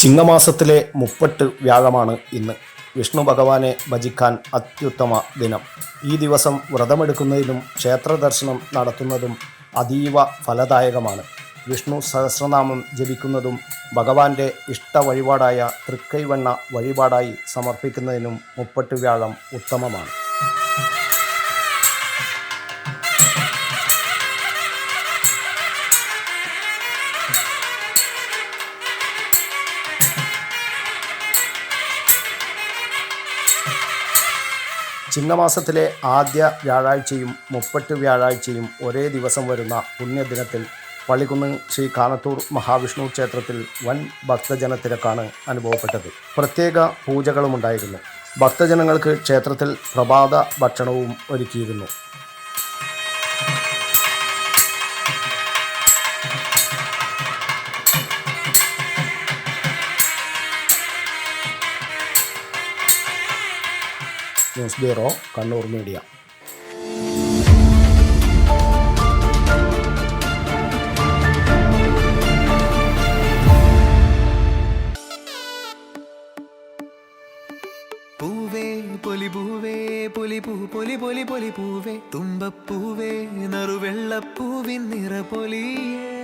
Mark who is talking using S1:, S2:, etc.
S1: ചിങ്ങമാസത്തിലെ മുപ്പട്ട് വ്യാഴമാണ് ഇന്ന്. വിഷ്ണു ഭഗവാനെ ഭജിക്കാൻ അത്യുത്തമ ദിനം. ഈ ദിവസം വ്രതമെടുക്കുന്നതിനും ക്ഷേത്ര ദർശനം നടത്തുന്നതും അതീവ ഫലദായകമാണ്. വിഷ്ണു സഹസ്രനാമം ജപിക്കുന്നതും ഭഗവാന്റെ ഇഷ്ട വഴിപാടായ തൃക്കൈവണ്ണ വഴിപാടായി സമർപ്പിക്കുന്നതിനും മുപ്പട്ട് വ്യാഴം ഉത്തമമാണ്. ചിങ്ങമാസത്തിലെ ആദ്യ വ്യാഴാഴ്ചയും മുപ്പട്ട് വ്യാഴാഴ്ചയും ഒരേ ദിവസം വരുന്ന പുണ്യദിനത്തിൽ പള്ളിക്കുന്ന് ശ്രീ കാനത്തൂർ മഹാവിഷ്ണു ക്ഷേത്രത്തിൽ വൻ ഭക്തജനത്തിരക്കാണ് അനുഭവപ്പെട്ടത്. പ്രത്യേക പൂജകളുമുണ്ടായിരുന്നു. ഭക്തജനങ്ങൾക്ക് ക്ഷേത്രത്തിൽ പ്രഭാത ഭക്ഷണവും ഒരുക്കിയിരുന്നു. ന്യൂസ് ബ്യൂറോ കണ്ണൂർ മീഡിയ
S2: പൂവേ പൊലി പൂവേ പൊലി പൂ പൊലി പൊലി പൊലി പൂവേ തുമ്പപ്പൂവേ നറുവെള്ളപ്പൂവിൻ നിറപൊലിയേ
S3: കാറ്റേ